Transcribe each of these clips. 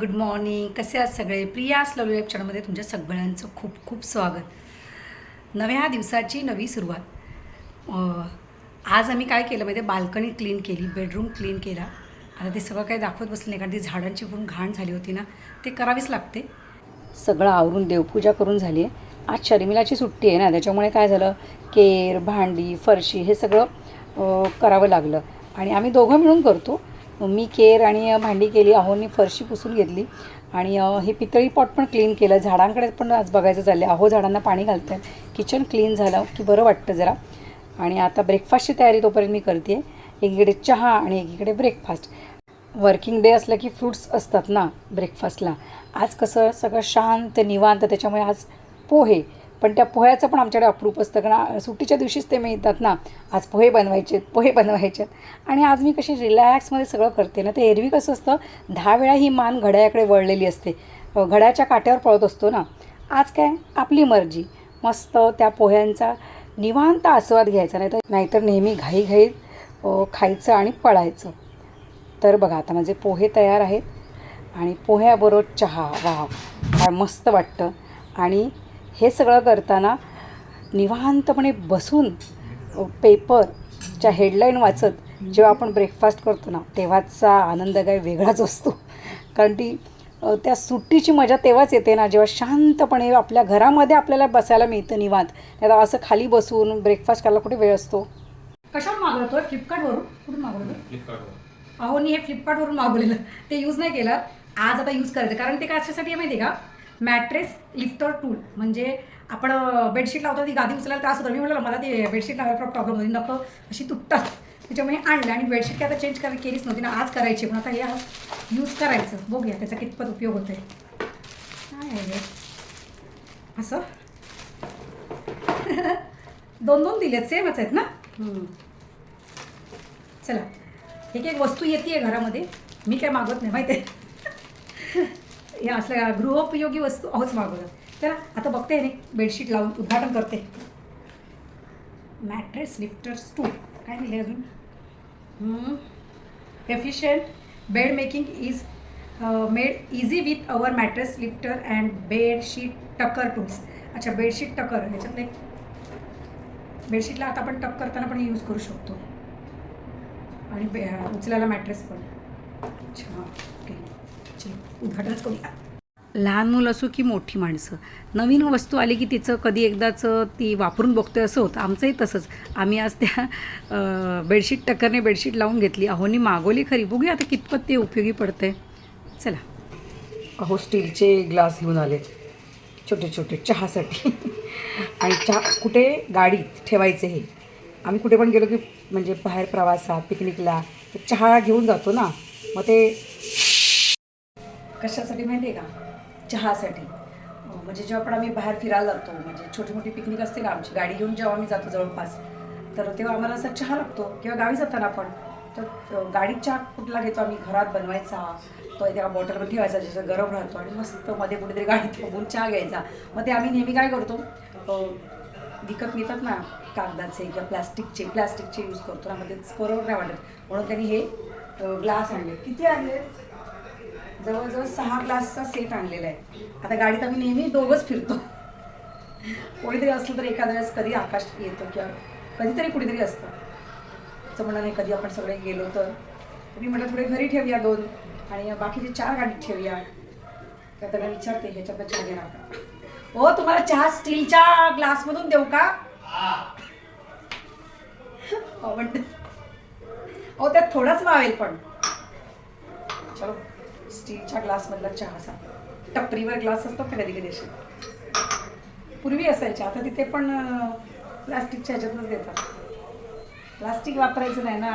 Good morning. कसे आहात सगळे? प्रिया लवली वेब चॅनलमध्ये तुमच्या सगळ्यांचं खूप खूप स्वागत. नव्या दिवसाची नवी सुरुवात. आज आम्ही काय केलं माहिती बाल्कनी क्लीन केली बेडरूम क्लीन केला. आता ते सगळं काही दाखवत बसलं नाही. कारण ती झाडांची पण घाण झाली होती ना. ते करावीच लागते. सगळं आवरून देवपूजा करून झाली आहे. आज शर्मिलाची सुट्टी आहे ना. त्याच्यामुळे काय झालं? केर भांडी फरशी हे सगळं करावं लागलं. आणि आम्ही दोघं मिळून करतो. मी केर आणि भांडी केली अहोनी फरशी पुसून घेतली. आणि हे पितळी पॉट पण क्लीन केलं. झाडांकडे पण आज बघायचं झालं अहो झाडांना पाणी घालतंय. किचन क्लीन झालं. की बरं वाटतं जरा. आणि आता ब्रेकफास्टची तयारी तोपर्यंत मी करते. एकीकडे चहा आणि एकीकडे ब्रेकफास्ट वर्किंग डे असलं की फ्रूट्स असतात ना ब्रेकफास्टला आज कसं सगळं शांत निवांत त्याच्यामुळे आज पोहे. पण त्या पोह्याचं पण आमच्याकडे अप्रूप असतं. कारण सुट्टीच्या दिवशीच ते मिळतात ना. आज पोहे बनवायचे पोहे बनवायचे आणि आज मी कशी रिलॅक्समध्ये सगळं करते ना ते एरवी कसं असतं दहा वेळा ही मान घड्याकडे वळलेली असते. घड्याच्या काट्यावर पळत असतो ना. आज काय? आपली मर्जी. मस्त त्या पोह्यांचा निवांत आस्वाद घ्यायचा. नाही तर नाहीतर नेहमी घाईघाईत खायचं आणि पळायचं. तर बघा आता माझे पोहे तयार आहेत. आणि पोह्याबरोबर चहा. वा काय मस्त वाटतं. आणि हे सगळं करताना निवांतपणे बसून पेपरच्या हेडलाईन वाचत जेव्हा आपण ब्रेकफास्ट करतो ना तेव्हाचा आनंद काय वेगळाच असतो. कारण ती त्या सुट्टीची मजा तेव्हाच येते ना जेव्हा शांतपणे आपल्या घरामध्ये आपल्याला बसायला मिळतं निवांत. नाही तर असं खाली बसून ब्रेकफास्ट करायला कुठे वेळ असतो? कशावर मागवतो फ्लिपकार्टवरून कुठून मागवतो फ्लिपकार्टवर अहो मी हे फ्लिपकार्टवरून मागवलेलं. ते यूज नाही केलं. आज आता यूज करायचं. कारण ते कशासाठी आहे माहिती आहे का? Mattress lifter tool. म्हणजे आपण बेडशीट लावतो ती गादी उचलायला त्रास होतो. मी म्हटलं मला ते बेडशीट लावायला प्रॉब्लेम होती. नकं. अशी तुटतात. त्याच्यामुळे आणलं आणि बेडशीट काय आता चेंज कर केलीच नव्हती. ना आज करायची. पण आता हे यूज करायचं. बघूया त्याचा कितपत उपयोग होतो आहे काय आहे? असं? दोन दोन दिलेत. सेमच आहेत ना. चला. एक एक वस्तू येते घरामध्ये. मी काय मागवत नाही माहिती आहे हे असल्या गृहोपयोगी वस्तू अहोच मागवतात तर आता बघते नाही बेडशीट लावून उद्घाटन करते. मॅट्रेस लिफ्टर स्टूल काय दिले अजून? Efficient bed making is made easy with our mattress lifter and bedsheet tucker tools अच्छा बेडशीट टक्कर ह्याच्यातले बेडशीटला आता आपण टक करताना पण यूज करू शकतो. आणि बे उचलायला मॅट्रेस पण. अच्छा ओके चलो उद्घाटनच करूया. लहान मुलं असो की मोठी माणसं नवीन वस्तू आली की तिचं कधी एकदाच ती वापरून बघतोय असं होतं. आमचंही तसंच. आम्ही आज त्या बेडशीट टक्करने बेडशीट लावून घेतली. अहोनी मागवली खरी. बघूया आता कितपत ते उपयोगी पडते चला. अहो स्टीलचे ग्लास घेऊन आले. छोटे छोटे चहासाठी. आणि चहा कुठे? गाडीत ठेवायचे हे. आम्ही कुठे पण गेलो की म्हणजे बाहेर प्रवासात पिकनिकला तर चहा घेऊन जातो ना. मग ते कशासाठी माहिती आहे का? चहासाठी. म्हणजे जेव्हा पण आम्ही बाहेर फिरायला जातो म्हणजे छोटी मोठी पिकनिक असते ना आमची गाडी घेऊन जेव्हा आम्ही जातो जवळपास तर तेव्हा आम्हाला असा चहा लागतो. किंवा गावी जाताना आपण तर गाडीत चहा कुठला घेतो आम्ही? घरात बनवायचा तो त्या बॉटलवर ठेवायचा जसं गरम राहतो आणि मस्त मध्ये कुठेतरी गाडीत बघून चहा घ्यायचा. मग ते आम्ही नेहमी काय करतो विकत मिळतात ना कागदाचे किंवा प्लास्टिकचे प्लास्टिकचे यूज करतो ना मध्ये बरोबर नाही वाटत. म्हणून त्यांनी हे ग्लास आणले. किती आणले? जवळजवळ सहा ग्लासचा सेट आणलेला आहे. आता गाडीत आम्ही नेहमी दोघंच फिरतो. कोणीतरी असलं तर एखाद्या वेळेस कधी आकाश येतो किंवा कधीतरी कुठेतरी असतं. असं म्हणणं नाही कधी आपण सगळे गेलो तर. मी म्हटलं थोडे घरी ठेवूया दोन आणि बाकीचे चार गाडीत ठेवूया. तर त्याला विचारते ह्याच्यात चहा घेणार का? हो तुम्हाला चहा स्टीलच्या ग्लासमधून देऊ का? म्हणते हो त्यात थोडंच मावेल पण. चलो. स्टीलच्या ग्लासमधला चहा सांग टपरीवर ग्लास असतो का कधी कधी असे पूर्वी असायचे. आता तिथे पण प्लास्टिकच्या ह्याच्यातच देतात. प्लास्टिक वापरायचं नाही ना.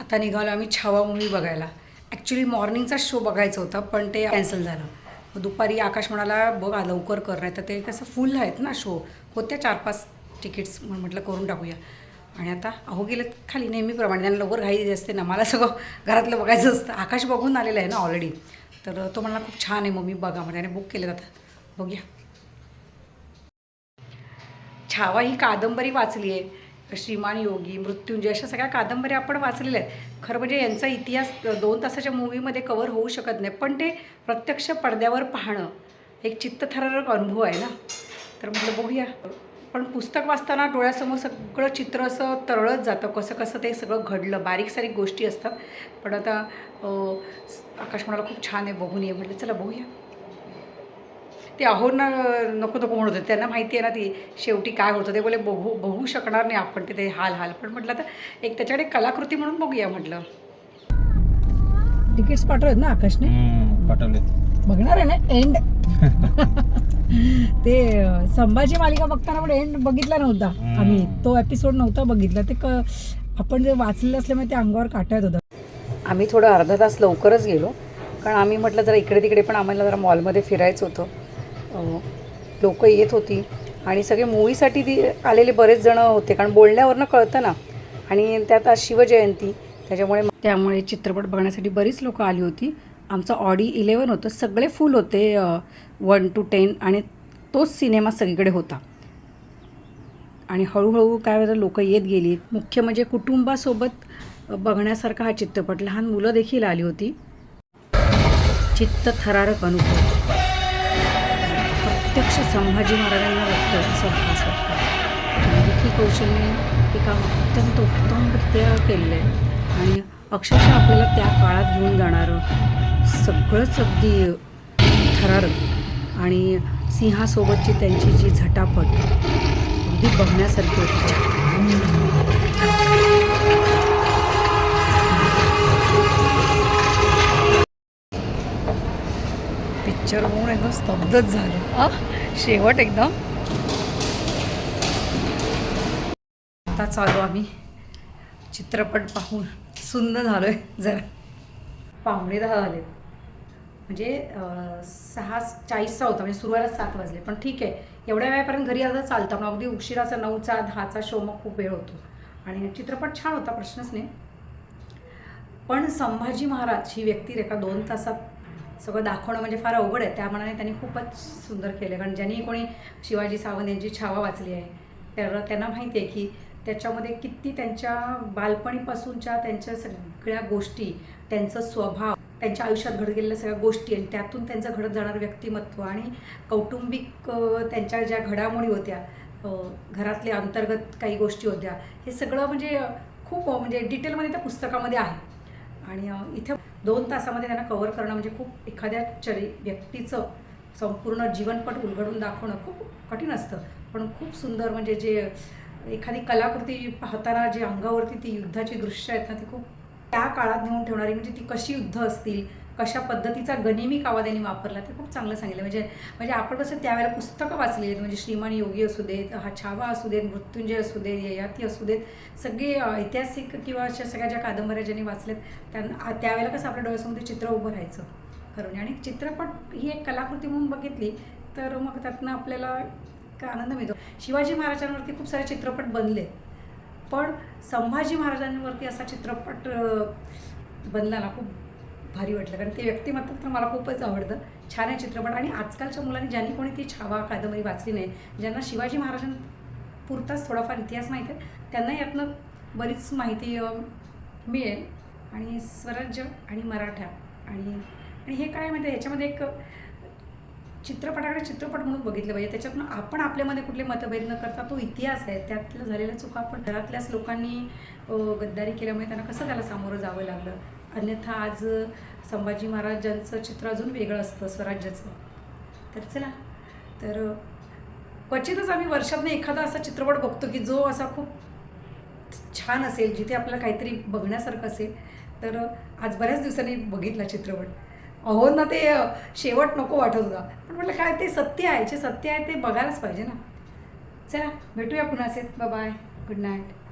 आता निघालो आम्ही छावा मूवी बघायला. ॲक्च्युली मॉर्निंगचा शो बघायचा होता पण ते कॅन्सल झालं. मग दुपारी आकाश म्हणाला बघा लवकर कर. नाही तर ते कसं फुल आहेत ना शो होत्या चार पाच तिकीट्स म्हटलं करून टाकूया. आणि आता अहो गेलं खाली नेहमीप्रमाणे त्यांना लवकर घाई असते ना. मला सगळं घरातलं बघायचं असतं. आकाश बघून आलेलं आहे ना ऑलरेडी तर तो म्हणला खूप छान आहे मम्मी बघा. म्हणजे आणि बुक केलं आता. बघूया. छावा ही कादंबरी वाचली आहे. श्रीमान योगी मृत्युंजय अशा सगळ्या कादंबऱ्या आपण वाचलेल्या आहेत. खरं म्हणजे यांचा इतिहास दोन तासाच्या मूवीमध्ये कवर होऊ शकत नाही. पण ते प्रत्यक्ष पडद्यावर पाहणं एक चित्तथरारक अनुभव आहे ना. तर म्हटलं बघूया. पण पुस्तक वाचताना डोळ्यासमोर सगळं चित्र असं तरळत जातं. कसं कसं ते सगळं घडलं. बारीक सारीक गोष्टी असतात. पण आता अं, आकाश म्हणाला खूप छान आहे. बघून ये. म्हटलं चला बघूया. ते अहोंना नको नको म्हणत होते. त्यांना माहिती आहे ना ती शेवटी काय होतं. ते बोले बघू बघू शकणार नाही आपण तिथे हाल हाल. पण म्हटलं तर एक त्याच्याकडे कलाकृती म्हणून बघूया. म्हटलं. तिकीट्स पाठवत ना आकाशने? पाठवले बघणार आहे ना एंड ते संभाजी मालिका बघताना पण एंड बघितला नव्हता. आम्ही. तो एपिसोड नव्हता बघितला. ते क आपण जे वाचलेलं असल्यामुळे ते अंगावर काटा येत होतं. आम्ही थोडं अर्धा तास लवकरच गेलो. कारण आम्ही म्हटलं जरा इकडे तिकडे पण आम्हाला जरा मॉलमध्ये फिरायचं होतं. लोक येत होती. आणि सगळे मूवीसाठी ती आलेले बरेच जण होते. कारण बोलण्यावरनं कळतं ना. आणि त्यात आज शिवजयंती. त्याच्यामुळे त्यामुळे चित्रपट बघण्यासाठी बरीच लोक आली होती. आमचं ऑडी इलेवन होतं. सगळे फुल होते वन टू टेन आणि तोच सिनेमा सगळीकडे होता. आणि हळूहळू काय होतं लोक येत गेली. मुख्य म्हणजे कुटुंबासोबत बघण्यासारखा हा चित्रपट. लहान मुलं देखील आली होती. चित्त थरारक अनुभव. प्रत्यक्ष संभाजी महाराजांना वाटतं असं असं वाटतं. विकी कौशलने हे काम अत्यंत उत्तमरित्या केलेलं आहे. आणि अक्षरशः आपल्याला त्या काळात घेऊन जाणारं सगळंच अगदी थरारक. आणि सिंहासोबतची त्यांची जी झटापट अगदी बघण्यासारखी होती. पिक्चर बघून एकदम स्तब्धच झालं. आ शेवट एकदम. आता चालू आम्ही चित्रपट पाहून. सुंदर झालो आहे जरा. पाहुणे दहा आले म्हणजे सहा चाळीसचा होता म्हणजे सुरुवातीला सात वाजले. पण ठीक आहे एवढ्या वेळापर्यंत घरी आता चालतं. पण अगदी उशिराचा नऊचा दहाचा शो मग खूप वेळ होतो. आणि चित्रपट छान होता प्रश्नच नाही. पण संभाजी महाराज ही व्यक्तिरेखा दोन तासात सगळं दाखवणं म्हणजे फार अवघड आहे. त्या मनाने त्यांनी खूपच सुंदर केलं. कारण ज्यांनी कोणी शिवाजी सावंत यांची छावा वाचली आहे तर त्यांना माहिती आहे की त्याच्यामध्ये किती त्यांच्या बालपणीपासूनच्या त्यांच्या सगळ्या गोष्टी त्यांचं स्वभाव त्यांच्या आयुष्यात घडत गेलेल्या सगळ्या गोष्टी आणि त्यातून त्यांचं घडत जाणारं व्यक्तिमत्व आणि कौटुंबिक त्यांच्या ज्या घडामोडी होत्या घरातल्या घरातले अंतर्गत काही गोष्टी होत्या हे सगळं म्हणजे खूप म्हणजे डिटेलमध्ये त्या पुस्तकामध्ये आहे. आणि इथे दोन तासामध्ये त्यांना कवर करणं म्हणजे खूप एखाद्या चरी व्यक्तीचं संपूर्ण जीवनपट उलगडून दाखवणं खूप कठीण असतं. पण खूप सुंदर म्हणजे जे एखादी कलाकृती पाहताना जी अंगावरती ती युद्धाची दृश्य आहेत ना ती खूप त्या काळात नेऊन ठेवणारी म्हणजे ती कशी युद्ध असतील कशा पद्धतीचा गनिमिक आवाज यांनी वापरला ते खूप चांगलं सांगितलं. म्हणजे म्हणजे आपण कसं त्यावेळेला पुस्तकं वाचली आहेत म्हणजे श्रीमान योगी असू देत हा छावा असू देत मृत्युंजय असू देत ययाती असू देत सगळे ऐतिहासिक किंवा अशा सगळ्या ज्या कादंबऱ्या ज्यांनी वाचल्यात त्यांना त्यावेळेला कसं आपल्या डोळ्यासमोर ते चित्र उभं राहायचं खरं म्हणजे आणि चित्रपट ही एक कलाकृती म्हणून बघितली तर मग त्यातनं आपल्याला एक आनंद मिळतो. शिवाजी महाराजांवरती खूप सारे चित्रपट बनले. पण संभाजी महाराजांवरती असा चित्रपट बनला ना खूप भारी वाटलं. कारण ते व्यक्तिमत्व तर मला खूपच आवडतं. छान आहे चित्रपट. आणि आजकालच्या मुलांनी ज्यांनी कोणी ती छावा कादंबरी वाचली नाही ज्यांना शिवाजी महाराजांपुरताच थोडाफार इतिहास माहीत आहे त्यांना यातनं बरीच माहिती मिळेल. आणि स्वराज्य आणि मराठा आणि आणि हे काय म्हणजे ह्याच्यामध्ये एक चित्रपटाकडे चित्रपट म्हणून बघितलं पाहिजे. त्याच्यातून आपण आपल्यामध्ये कुठले मतभेद न करता तो इतिहास आहे. त्यातल्या झालेल्या चुका आपण घरातल्याच लोकांनी गद्दारी केल्यामुळे त्यांना कसं त्याला सामोरं जावं लागलं? अन्यथा आज संभाजी महाराजांचं चित्र अजून वेगळं असतं स्वराज्याचं. तर चला. तर क्वचितच आम्ही वर्षातनं एखादा असा चित्रपट बघतो की जो असा खूप छान असेल जिथे आपल्याला काहीतरी बघण्यासारखं असेल. तर आज बऱ्याच दिवसांनी बघितला चित्रपट. अहो ना ते शेवट नको वाटत होता. पण म्हटलं काय ते सत्य आहे जे सत्य आहे ते बघायलाच पाहिजे ना. चला भेटूया पुन्हा असेल बाय गुड नाईट